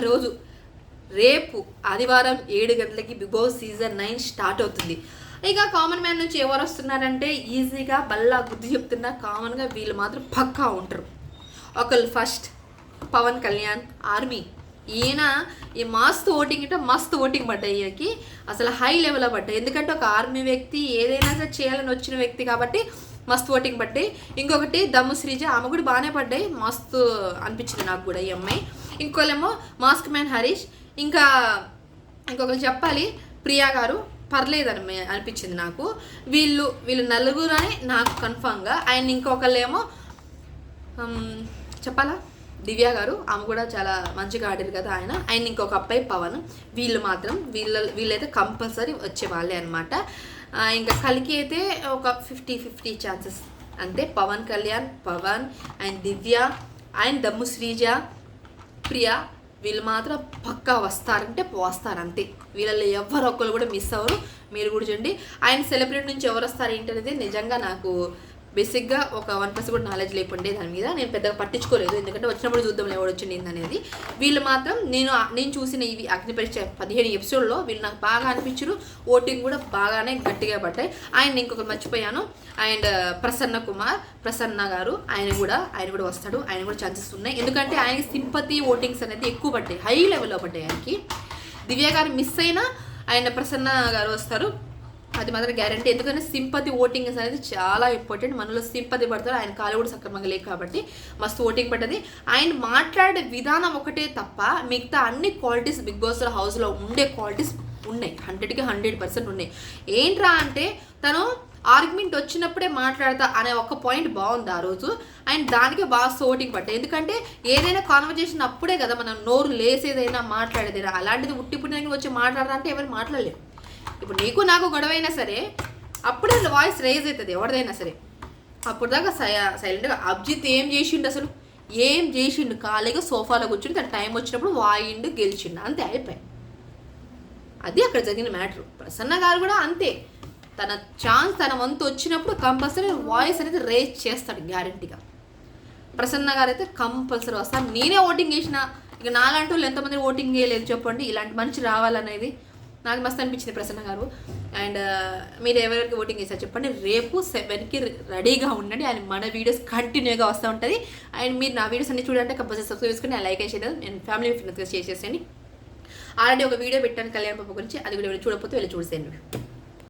ఒక్కరోజు రేపు ఆదివారం ఏడు గంటలకి big boss season nine start అవుతుంది. ఇక కామన్ మ్యాన్ నుంచి ఎవరు వస్తున్నారంటే ఈజీగా బల్లా బుద్ధి చెప్తున్నా కామన్గా వీళ్ళు మాత్రం పక్కా ఉంటారు. ఒకళ్ళు ఫస్ట్ పవన్ కళ్యాణ్ ఆర్మీ. ఈయన ఈ మస్తు ఓటింగ్ అంటే మస్తు ఓటింగ్ పడ్డాయి ఈయనకి. అసలు హై లెవెల్లో పడ్డాయి. ఎందుకంటే ఒక ఆర్మీ వ్యక్తి ఏదైనా సరే చేయాలని వచ్చిన వ్యక్తి కాబట్టి మస్తు ఓటింగ్ పడ్డాయి. ఇంకొకటి దమ్ము శ్రీజ ఆమె కూడా బాగానే పడ్డాయి. మస్తు అనిపించింది నాకు కూడా ఈ అమ్మాయి. ఇంకోళ్ళేమో మాస్క్ మ్యాన్ హరీష్. ఇంకా ఇంకొకరు చెప్పాలి ప్రియా గారు. పర్లేదని అనిపించింది నాకు. వీళ్ళు వీళ్ళు నలుగురు అని నాకు కన్ఫామ్గా ఆయన ఇంకొకళ్ళేమో చెప్పాలా? దివ్య గారు. ఆమె కూడా చాలా మంచిగా ఆడారు కదా ఆయన. ఆయన ఇంకొక అబ్బాయి పవన్. వీళ్ళు మాత్రం వీళ్ళ వీళ్ళైతే కంపల్సరీ వచ్చే వాళ్ళే అనమాట ఇంకా కలికి అయితే ఒక ఫిఫ్టీ ఫిఫ్టీ ఛాన్సెస్ అంటే పవన్ కళ్యాణ్ పవన్ అండ్ దివ్య అండ్ దమ్ము శ్రీజ. ప్రియా వీళ్ళు మాత్రం పక్కా వస్తారంటే వస్తారు వీళ్ళల్లో ఎవరు ఒక్కరు కూడా మిస్ అవ్వరు. మీరు కూడా చూడండి ఆయన సెలబ్రిటీ నుంచి ఎవరు వస్తారు ఏంటనేది నిజంగా నాకు బేసిక్గా ఒక వన్ పర్సెంట్ కూడా నాలెడ్జ్ లేకుండే దాని మీద నేను పెద్దగా పట్టించుకోలేదు. ఎందుకంటే వచ్చినప్పుడు చూద్దాం ఎవడు వచ్చింది అనేది. వీళ్ళు మాత్రం నేను నేను చూసిన ఇవి అగ్ని పరీక్ష పదిహేను ఎపిసోడ్లో వీళ్ళు నాకు బాగా అనిపించారు ఓటింగ్ కూడా బాగానే గట్టిగా పడ్డాయి. ఆయన ఇంకొకరు మర్చిపోయాను. అండ్ ప్రసన్న కుమార్ ప్రసన్న గారు ఆయన కూడా ఆయన కూడా వస్తాడు. ఆయన కూడా ఛాన్సెస్ ఉన్నాయి. ఎందుకంటే ఆయనకి సింపతి ఓటింగ్స్ అనేది ఎక్కువ పడ్డాయి. హై లెవెల్లో పడ్డాయి ఆయనకి. దివ్య గారు మిస్ అయినా ఆయన ప్రసన్న గారు వస్తారు. అది మాత్రం గ్యారంటీ ఎందుకంటే సింపతి ఓటింగ్స్ అనేది చాలా ఇంపార్టెంట్ మనలో సింపతి పడతారు ఆయన కాలు కూడా సక్రమంగా లేవు కాబట్టి మస్తు ఓటింగ్ పడ్డది. ఆయన మాట్లాడే విధానం ఒకటే తప్ప మిగతా అన్ని క్వాలిటీస్ బిగ్ బాస్ హౌస్లో ఉండే క్వాలిటీస్ ఉన్నాయి. హండ్రెడ్కి హండ్రెడ్ పర్సెంట్ ఉన్నాయి. ఏంట్రా అంటే తను ఆర్గ్యుమెంట్ వచ్చినప్పుడే మాట్లాడతా అనే ఒక పాయింట్ బాగుంది ఆ రోజు. అండ్ దానికి బాగా సోటింగ్ పట్టాయి ఎందుకంటే ఏదైనా కాన్వర్జేషన్ అప్పుడే కదా మనం నోరు లేసేదైనా మాట్లాడేదైనా? అలాంటిది ఉట్టి పుట్టిన వచ్చి మాట్లాడరా అంటే ఎవరు మాట్లాడలేరు. ఇప్పుడు నీకు నాకు గొడవ అయినా సరే అప్పుడే వాయిస్ రేజ్ అవుతుంది ఎవరిదైనా సరే. అప్పుడు దాకా సైలెంట్గా అబ్జిత్ ఏం చేసిండు అసలు? ఏం చేసిండు? ఖాళీగా సోఫాలో కూర్చుని తన టైం వచ్చినప్పుడు వాయిండు గెలిచిండు అంతే అయిపోయి అది అక్కడ జరిగిన మ్యాటర్ ప్రసన్న గారు కూడా అంతే. తన ఛాన్స్ తన వంతు వచ్చినప్పుడు కంపల్సరీ వాయిస్ అనేది రేజ్ చేస్తాడు గ్యారంటీగా ప్రసన్న గారు అయితే కంపల్సరీ వస్తాను నేనే ఓటింగ్ చేసిన ఇక నాలాంటి వాళ్ళు ఎంతమంది ఓటింగ్ చేయలేదు చెప్పండి. ఇలాంటి మనిషి రావాలనేది నాకు మస్తు అనిపించింది ప్రసన్న గారు. అండ్ మీరు ఎవరికి ఓటింగ్ చేశారు చెప్పండి. రేపు సెవెన్కి రెడీగా ఉండండి. అండ్ మన వీడియోస్ కంటిన్యూగా వస్తూ ఉంటుంది. అండ్ మీరు నా వీడియోస్ అన్ని చూడాలంటే కంపల్సరీ సబ్స్క్రైబ్ చేసుకుని నేను లైక్ చేసేది నేను ఫ్యామిలీ ఫ్రెండ్స్గా చేసేసేయండి ఆల్రెడీ ఒక వీడియో పెట్టాను కళ్యాణ్ పాప గురించి. అది కూడా ఎవరు చూడకపోతే వెళ్ళి చూసేయండి.